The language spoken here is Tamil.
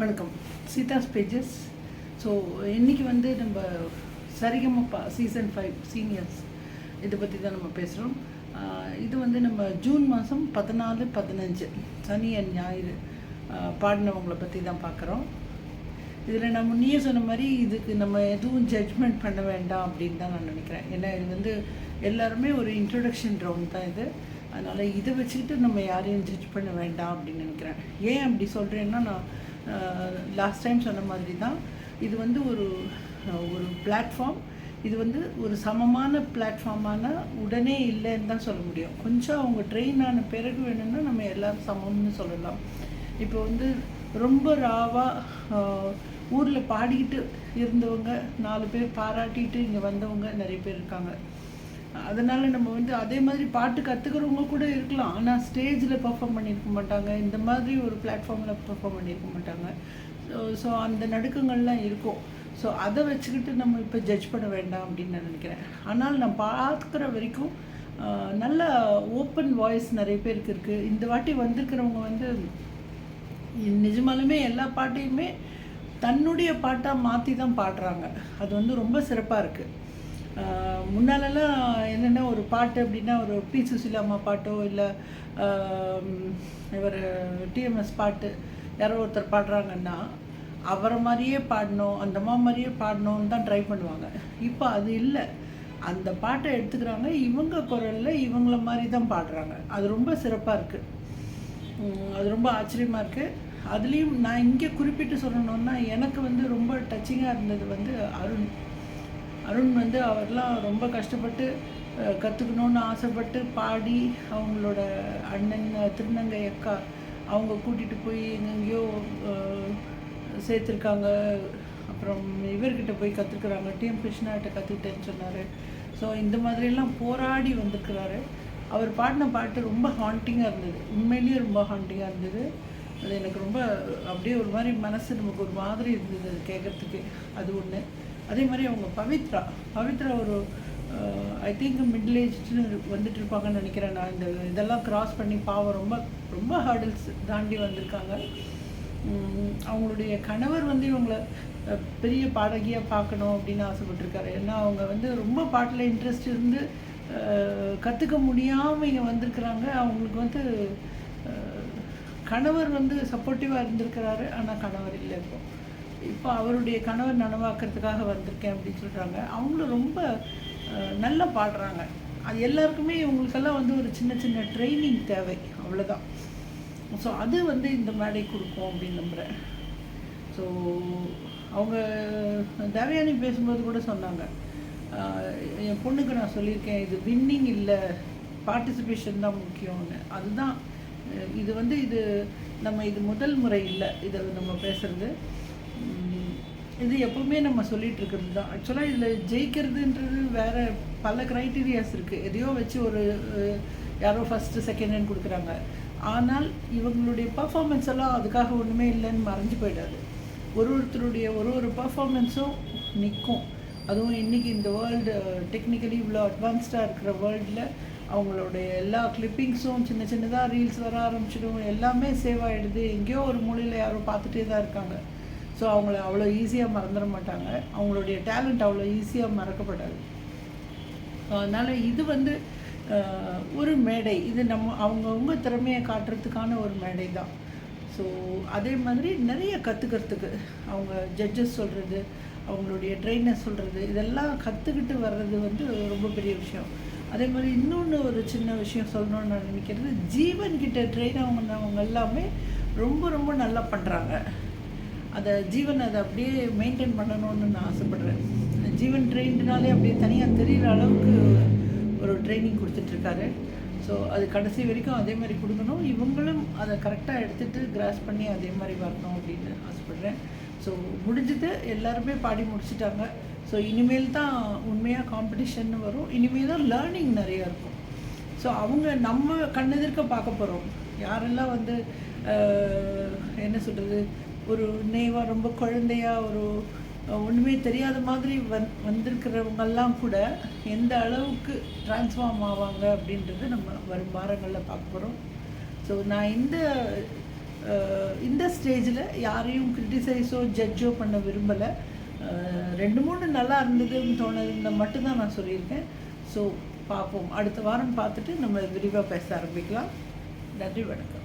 வணக்கம். சீதாஸ் பேஜஸ் ஸோ இன்றைக்கி வந்து நம்ம சரிகமப்பா சீசன் ஃபைவ் சீனியர்ஸ் இதை பற்றி தான் நம்ம பேசுகிறோம் இது வந்து நம்ம ஜூன் மாதம் பதினாலு பதினஞ்சு சனி அண்ட் ஞாயிறு ஆஹ் பற்றி தான் பார்க்குறோம். இதில் நான் முன்னையே சொன்ன மாதிரி இதுக்கு நம்ம எதுவும் ஜட்ஜ்மெண்ட் பண்ண வேண்டாம் அப்படின்னு தான் நான் நினைக்கிறேன். ஏன்னா இது வந்து எல்லாருமே ஒரு இன்ட்ரொடக்ஷன் ரவுண்ட் தான் இது. அதனால் இதை வச்சுக்கிட்டு நம்ம யாரையும் ஜட்ஜ் பண்ண வேண்டாம் அப்படின்னு நினைக்கிறேன். ஏன் அப்படி சொல்கிறேன்னா நான் லாஸ்ட் டைம் சொன்ன மாதிரி தான் இது வந்து ஒரு ஒரு பிளாட்ஃபார்ம் இது வந்து ஒரு சமமான பிளாட்ஃபார்மான உடனே இல்லைன்னு தான் சொல்ல முடியும். கொஞ்சம் அவங்க ட்ரெயின் ஆன பிறகு வேணும்னா நம்ம எல்லாரும் சமம்னு சொல்லலாம். இப்போ வந்து ரொம்ப ராவாக ஊரில் பாடிக்கிட்டு இருந்தவங்க நாலு பேர் பாராட்டிட்டு இங்கே வந்தவங்க நிறைய பேர் இருக்காங்க. அதனால நம்ம வந்து அதே மாதிரி பாட்டு கற்றுக்கிறவங்க கூட இருக்கலாம். ஆனால் ஸ்டேஜில் பெர்ஃபார்ம் பண்ணியிருக்க மாட்டாங்க. இந்த மாதிரி ஒரு பிளாட்ஃபார்மில் பெர்ஃபார்ம் பண்ணியிருக்க மாட்டாங்க. ஸோ ஸோ அந்த நடுக்கங்கள்லாம் இருக்கும். ஸோ அதை வச்சுக்கிட்டு நம்ம இப்போ ஜட்ஜ் பண்ண வேண்டாம் அப்படின்னு நான் நினைக்கிறேன். ஆனால் நான் பார்க்குற வரைக்கும் நல்ல ஓப்பன் வாய்ஸ் நிறைய பேருக்கு இருக்குது இந்த வாட்டி வந்திருக்கிறவங்க வந்து நிஜமாலுமே எல்லா பாட்டையுமே தன்னுடைய பாட்டாக மாற்றி தான் பாடுறாங்க. அது வந்து ரொம்ப சிறப்பாக இருக்குது முன்னாலெல்லாம் என்னென்னா ஒரு பாட்டு அப்படின்னா ஒரு பி. சுசிலா அம்மா பாட்டோ இல்லை இவர் டிஎம்எஸ் பாட்டு யாரோ ஒருத்தர் பாடுறாங்கன்னா அவரை மாதிரியே பாடணும் அந்த அம்மா மாதிரியே பாடணும்னு தான் ட்ரை பண்ணுவாங்க. இப்போ அது இல்லை. அந்த பாட்டை எடுத்துக்கிறாங்க இவங்க குரலில் இவங்கள மாதிரி தான் பாடுறாங்க. அது ரொம்ப சிறப்பாக இருக்குது அது ரொம்ப ஆச்சரியமாக இருக்குது அதுலேயும் நான் இங்கே குறிப்பிட்டு சொல்லணுன்னா எனக்கு வந்து ரொம்ப டச்சிங்காக இருந்தது வந்து அருண். அருண் வந்து அவர்லாம் ரொம்ப கஷ்டப்பட்டு கற்றுக்கணுன்னு ஆசைப்பட்டு பாடி அவங்களோட அண்ணன் திருநங்கை அக்கா அவங்க கூட்டிகிட்டு போய் எங்கெங்கேயோ சேர்த்துருக்காங்க. அப்புறம் இவர்கிட்ட போய் கற்றுக்குறாங்க டிஎம் கிருஷ்ணாகிட்ட கற்றுக்கிட்டேன்னு சொன்னார். ஸோ இந்த மாதிரியெல்லாம் போராடி வந்திருக்கிறாரு. அவர் பாடின பாட்டு ரொம்ப ஹாண்டிங்காக இருந்தது. உண்மையிலேயே ரொம்ப ஹாண்டிங்காக இருந்தது. அது எனக்கு ரொம்ப அப்படியே ஒரு மாதிரி மனசு நமக்கு ஒரு மாதிரி இருந்தது அது கேட்குறதுக்கு அது ஒன்று அதே மாதிரி அவங்க பவித்ரா பவித்ரா ஒரு ஐ திங்க் மிடில் ஏஜ்னு வந்துட்டு இருப்பாங்கன்னு நினைக்கிறேன் நான். இந்த இதெல்லாம் கிராஸ் பண்ணி பாவம் ரொம்ப ரொம்ப ஹர்டில்ஸ் தாண்டி வந்திருக்காங்க. உம், அவங்களுடைய கணவர் வந்து இவங்களை பெரிய பாடகியாக பார்க்கணும் அப்படின்னு ஆசைப்பட்டிருக்காரு. ஏன்னா அவங்க வந்து ரொம்ப பாட்டில் இன்ட்ரெஸ்ட் இருந்து கற்றுக்க முடியாமல் இங்கே வந்திருக்கிறாங்க. அவங்களுக்கு வந்து கணவர் வந்து சப்போர்ட்டிவாக இருந்திருக்கிறாரு. ஆனால் கணவர் இல்லை இப்போ. இப்போ அவருடைய கணவர் நனவாக்கிறதுக்காக வந்திருக்கேன் அப்படின்னு சொல்கிறாங்க அவங்களும் ரொம்ப நல்லா பாடுறாங்க. அது எல்லாருக்குமே இவங்களுக்கெல்லாம் வந்து ஒரு சின்ன சின்ன ட்ரைனிங் தேவை. அவ்வளோதான் ஸோ அது வந்து இந்த மேடை கொடுக்கும் அப்படின்னு நம்புகிறேன் ஸோ அவங்க தேவயானி பேசும்போது கூட சொன்னாங்க. என் பொண்ணுக்கு நான் சொல்லியிருக்கேன் இது வின்னிங் இல்லை பார்ட்டிசிபேஷன் தான் முக்கியம்னு. அதுதான் இது வந்து இது நம்ம இது முதல் முறை இல்லை இதை நம்ம பேசுறது. இது எப்பவுமே நம்ம சொல்லிட்டு இருக்கிறது தான். ஆக்சுவலாக இதில் ஜெயிக்கிறதுன்றது வேற பல க்ரைட்டீரியாஸ் இருக்குது எதையோ வச்சு ஒரு யாரோ ஃபஸ்ட்டு செகண்ட்னு கொடுக்குறாங்க. ஆனால் இவங்களுடைய பர்ஃபார்மன்ஸ் எல்லாம் அதுக்காக ஒன்றுமே இல்லைன்னு மறைஞ்சு போயிடாது. ஒரு ஒருத்தருடைய ஒரு ஒரு பர்ஃபார்மன்ஸும் நிற்கும் அதுவும் இன்றைக்கி இந்த வேர்ல்டு டெக்னிக்கலி இவ்வளோ அட்வான்ஸ்டாக இருக்கிற வேர்ல்டில் அவங்களுடைய எல்லா கிளிப்பிங்ஸும் சின்ன சின்னதாக ரீல்ஸ் வர ஆரம்பிச்சிடும். எல்லாமே சேவ் ஆகிடுது எங்கேயோ ஒரு மூலையில் யாரோ பார்த்துட்டே தான் இருக்காங்க. ஸோ அவங்கள அவ்வளோ ஈஸியாக மறந்துட மாட்டாங்க. அவங்களுடைய டேலண்ட் அவ்வளோ ஈஸியாக மறக்கப்படாது. அதனால் இது வந்து ஒரு மேடை. இது நம்ம அவங்கவுங்க திறமையை காட்டுறதுக்கான ஒரு மேடை தான். ஸோ அதே மாதிரி நிறைய கற்றுக்கிறதுக்கு அவங்க ஜட்ஜஸ் சொல்கிறது அவங்களுடைய ட்ரெயினர் சொல்கிறது இதெல்லாம் கற்றுக்கிட்டு வர்றது வந்து ரொம்ப பெரிய விஷயம். அதே மாதிரி இன்னொன்று ஒரு சின்ன விஷயம் சொல்லணும்னு நான் நினைக்கிறது ஜீவன் கிட்ட ட்ரெயின் அவங்க அவங்க எல்லாமே ரொம்ப ரொம்ப நல்லா பண்ணுறாங்க அதை ஜீவன் அதை அப்படியே மெயின்டைன் பண்ணணும்னு நான் ஆசைப்படுறேன். ஜீவன் ட்ரெயின்டுனாலே அப்படியே தனியாக தெரிகிற அளவுக்கு ஒரு ட்ரைனிங் கொடுத்துட்ருக்காரு. ஸோ அது கடைசி வரைக்கும் அதே மாதிரி கொடுக்கணும். இவங்களும் அதை கரெக்டாக எடுத்துகிட்டு கிராஸ் பண்ணி அதே மாதிரி வரணும் அப்படின்னு ஆசைப்படுறேன். ஸோ முடிஞ்சது. எல்லாருமே பாடி முடிச்சிட்டாங்க. ஸோ இனிமேல் தான் உண்மையாக காம்படிஷன் வரும். இனிமேல் தான் லேர்னிங் நிறையா இருக்கும். ஸோ அவங்க நம்ம கண்ணெதிர்க்க பார்க்க போகிறோம் யாரெல்லாம் வந்து என்ன சொல்கிறது ஒரு நேவாக ரொம்ப குழந்தையாக ஒரு ஒன்றுமே தெரியாத மாதிரி வந் வந்திருக்கிறவங்கெல்லாம் கூட எந்த அளவுக்கு டிரான்ஸ்ஃபார்ம் ஆவாங்க அப்படின்றது நம்ம வரும் வாரங்களில் பார்க்க போகிறோம் ஸோ நான் இந்த இந்த ஸ்டேஜில் யாரையும் கிரிட்டிசைஸோ ஜட்ஜோ பண்ண விரும்பலை. ரெண்டு மூணு நல்லா இருந்ததுன்னு தோணுதுன்னு மட்டும்தான் நான் சொல்லியிருக்கேன். ஸோ பார்ப்போம். அடுத்த வாரம் பார்த்துட்டு நம்ம விரிவாக பேச ஆரம்பிக்கலாம். நன்றி வணக்கம்.